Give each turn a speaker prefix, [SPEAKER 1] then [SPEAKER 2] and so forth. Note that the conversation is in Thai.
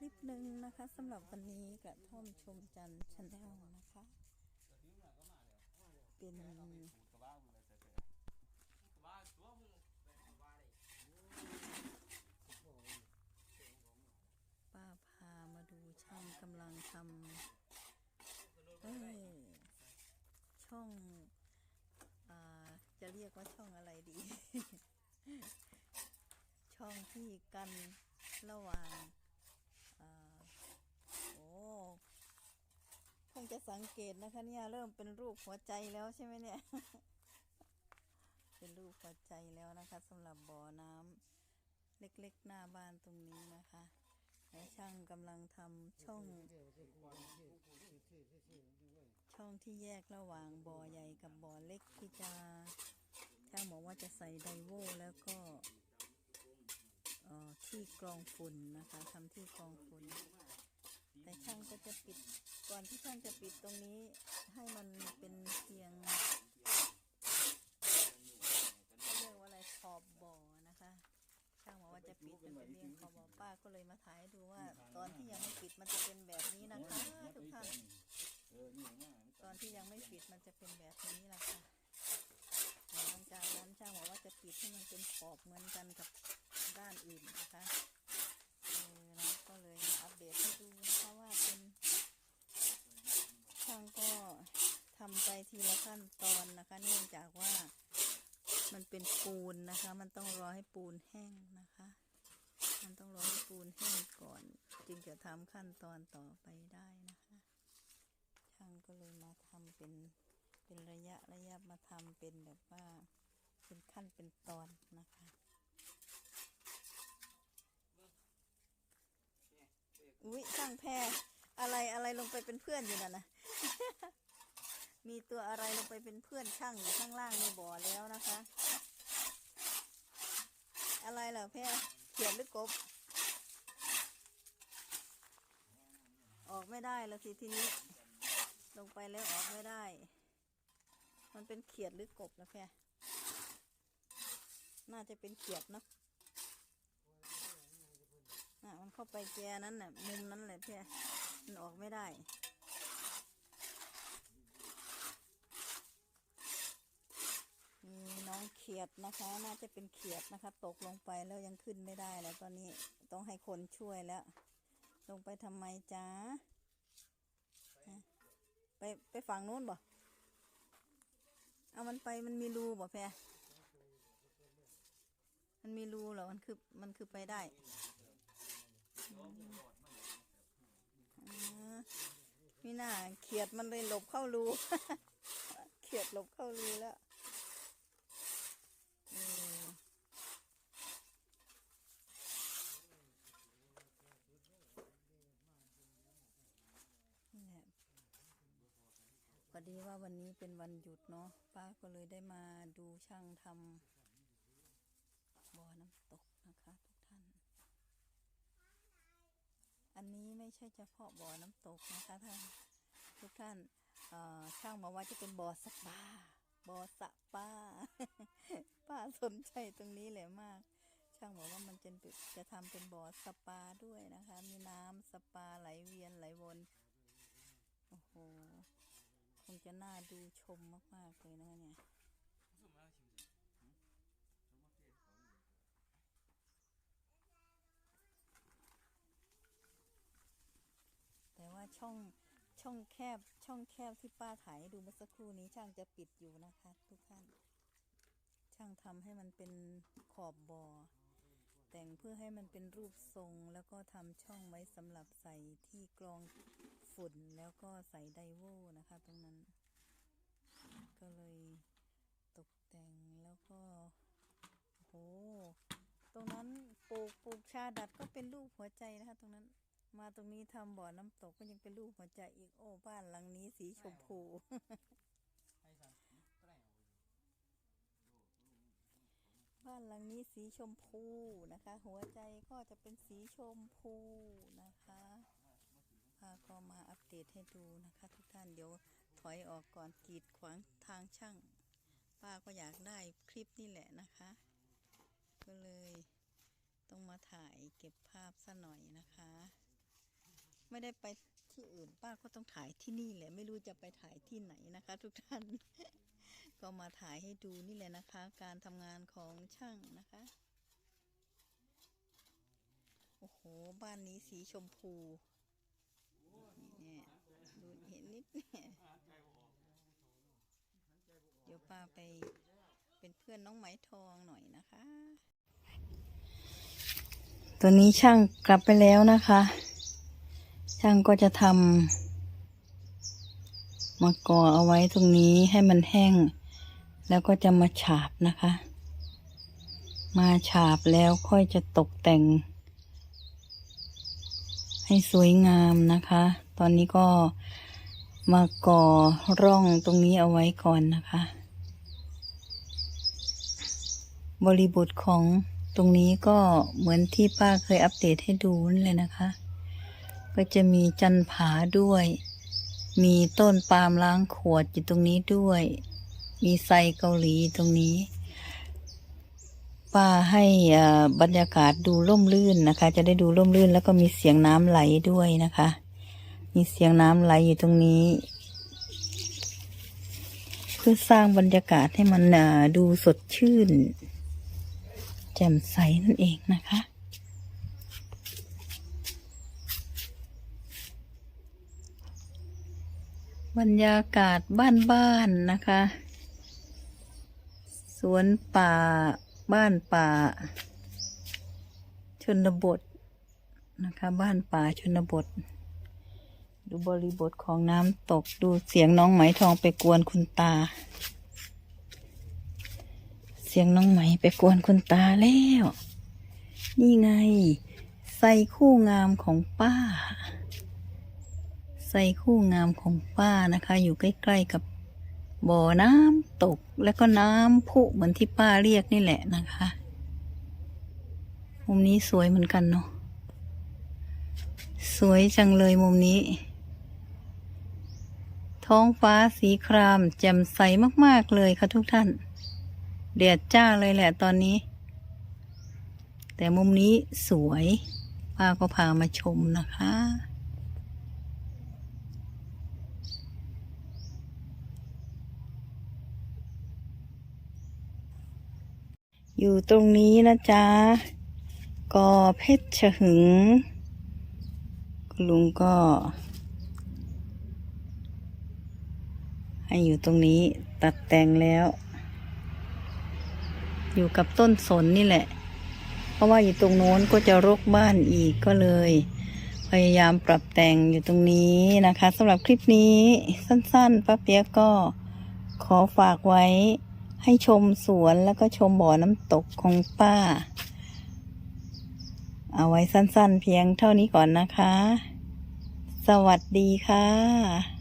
[SPEAKER 1] ลิปหนึ่งนะคะสำหรับวันนี้กระท่อมชมจันทร์ชาแนลนะคะ เป็น
[SPEAKER 2] ป้า
[SPEAKER 1] พามาดูช่างกำลังทำเอ้ช่องอจะเรียกว่าช่องอะไรดี ช่องที่กันระหว่างอ่าโอ้คง จะสังเกตนะคะเนี่ยเริ่มเป็นรูปหัวใจแล้วใช่ไหมเนี่ย เป็นรูปหัวใจแล้วนะคะสำหรับบ่อน้ำเล็กๆหน้าบ้านตรงนี้นะคะและช่างกำลังทำช่อง ช่องที่แยกระหว่างบ่อใหญ่กับบ่อเล็กที่จะช่างบอกว่าจะใส่ไดโวแล้วก็ที่กรองฝุ่นนะคะทำที่กรองฝุ่น แต่ช่างก็จะปิดก่อนที่ช่างจะปิดตรงนี้ให้มันเป็นเพียงเขาเรียกว่าอะไรขอบบ่อนะคะ ช่างบอกว่าจะปิดเป็นเพียงขอบบ่อป้าก็เลยมาถ่ายดูว่า ตอนที่ยังไม่ปิดมันจะเป็นแบบนี้นะคะทุกท่านตอนที่ยังไม่ปิดมันจะเป็นแบบนี้แหละค่ะหลังจากนั้นช่างบอกว่าจะปิดให้มันเป็นขอบเหมือนกันกับด้านอื่นนะคะเออนะก็เลยมาอัปเดตให้ดูนะคะว่าเป็นช่างก็ ทีละขั้นตอนนะคะ เนื่องจากว่ามันเป็นปูนนะคะ มันต้องรอให้ปูนแห้งนะคะ มันต้องรอให้ปูนแห้งก่อน จึงจะทำขั้นตอนต่อไปได้นะคะช่างก็เลยมาทำเป็นเป็นระยะระยะมาทำเป็นแบบว่าเป็นขั้นเป็นตอนนะคะอุ้ยช่างแพรอะไรอะไรลงไปเป็นเพื่อนอยู่นั่นนะ มีตัวอะไรลงไปเป็นเพื่อนช่างอยู่ข้างล่างในบ่อแล้วนะคะ อะไรเหรอแพรเขียนหรือกบ ออกไม่ได้แล้วสิทีนี้ ลงไปแล้วออกไม่ได้ มันเป็นเขียดหรือกบนะแพรน่าจะเป็นเขียดเนะน่ะมันเข้าไปแกนั้นน่ะมุมนั้นแหละแพรมันออกไม่ได้ มีน้องเขียดนะคะ น่าจะเป็นเขียดนะคะ ตกลงไปแล้วยังขึ้นไม่ได้แล้วตอนนี้ต้องให้คนช่วยแล้ว ลงไปทำไมจ๊ะไปไปฝั่งนู้นบ่เอามันไปมันมีรูบ่แพรมันมีรูเหรอ มันคือ มันคือไปได้มีหน้าเขียดมันเลยหลบเข้ารู เขียดหลบเข้ารูแล้วอืมนี่แหละ พ อดีว่าวันนี้เป็นวันหยุดเนาะป้าก็เลยได้มาดูช่างทำบ่อน้ำตกนะคะ ทุกท่าน อันนี้ไม่ใช่เฉพาะบ่อน้ำตกนะคะท่านทุกท่านช่างมาว่าจะเป็นบ่อสปาบ่อสปาป้าสนใจตรงนี้แหละมาก ช่างบอกว่ามันจะจะทำเป็นบ่อสปาด้วยนะคะ มีน้ำสปาไหลเวียนไหลวนโอ้โห งจะน่าดูชมมาก ๆ เลยนะะเนี่ยแต่ว่าช่องช่องแคบช่องแคบที่ป้าถ่ายดูเมื่อสักครู่นี้ช่างจะปิดอยู่นะคะ ทุกท่าน ช่างทำให้มันเป็นขอบบอ่อแต่งเพื่อให้มันเป็นรูปทรงแล้วก็ทำช่องไว้สำหรับใส่ที่กรอง ฝุ่นแล้วก็ใส่ไดโวนะคะ ตรงนั้น ก็เลยตกแต่งแล้วก็โหตรงนั้นปลูกปลูกชาดัดก็เป็นรูปหัวใจนะคะ ตรงนั้น มาตรงนี้ทำบ่อน้ำตกก็ยังเป็นรูปหัวใจอีกโอ้บ้านหลังนี้สีชมพู บ้านหลังนี้สีชมพูนะคะ หัวใจก็จะเป็นสีชมพูนะ ก็มาอัปเดตให้ดูนะคะ ทุกท่านเดี๋ยวถอยออกก่อนกีดขวางทางช่าง ป้าก็อยากได้คลิปนี่แหละนะคะ ก็เลยต้องมาถ่ายเก็บภาพซะหน่อยนะคะ ไม่ได้ไปที่อื่นป้าก็ต้องถ่ายที่นี่แหละ ไม่รู้จะไปถ่ายที่ไหนนะคะ ทุกท่าน ก็มาถ่ายให้ดูนี่แหละนะคะ การทำงานของช่างนะคะโอ้โห บ้านนี้สีชมพู ดเดี๋ยวป้าไปเป็นเพื่อนน้องไหมทองหน่อยนะคะ ตัวนี้ช่างกลับไปแล้วนะคะ ช่างก็จะทำมาก่อเอาไว้ตรงนี้ให้มันแห้ง แล้วก็จะมาฉาบนะคะ มาฉาบแล้วค่อยจะตกแต่ง ให้สวยงามนะคะ ตอนนี้ก็ มาก่อร่องตรงนี้เอาไว้ก่อนนะคะ บริบทของตรงนี้ก็เหมือนที่ป้าเคยอัปเดตให้ดูนั่นเลยนะคะ ก็จะมีจันผาด้วย มีต้นปาล์มล้างขวดอยู่ตรงนี้ด้วย มีไซเกาหลีตรงนี้ ป้าให้อ่าบรรยากาศดูร่มรื่นนะคะ จะได้ดูร่มรื่นแล้วก็มีเสียงน้ำไหลด้วยนะคะ มีเสียงน้ำไหลอยู่ตรงนี้ เพื่อสร้างบรรยากาศให้มันดูสดชื่น แจ่มใสนั่นเองนะคะบรรยากาศบ้านๆนะคะ สวนป่าบ้านป่า ชนบทนะคะ บ้านป่าชนบท ดูบริบทของน้ำตกดูเสียงน้องไหมทองไปกวนคุณตา เสียงน้องไหมไปกวนคุณตาแล้ว นี่ไงใส่คู่งามของป้า ใส่คู่งามของป้านะคะ อยู่ใกล้ๆกับบ่อน้ำตกแล้วก็น้ำพุเหมือนที่ป้าเรียกนี่แหละนะคะมุมนี้สวยเหมือนกันเนาะสวยจังเลยมุมนี้ ท้องฟ้าสีคราม แจ่มใสมากๆเลยค่ะทุกท่านแดดจ้าเลยแหละตอนนี้ แต่มุมนี้สวยป้าก็พามาชมนะคะ อยู่ตรงนี้นะจ๊ะกอเพชรฉหึงลุงก็ ให้อยู่ตรงนี้ตัดแต่งแล้ว อยู่กับต้นสนนี่แหละ เพราะว่าอยู่ตรงโน้นก็จะรกบ้านอีกก็เลย พยายามปรับแต่งอยู่ตรงนี้นะคะสำหรับคลิปนี้สั้นๆป้าเปียกก็ขอฝากไว้ให้ชมสวนแล้วก็ชมบ่อน้ำตกของป้า เอาไว้สั้นๆเพียงเท่านี้ก่อนนะคะ สวัสดีค่ะ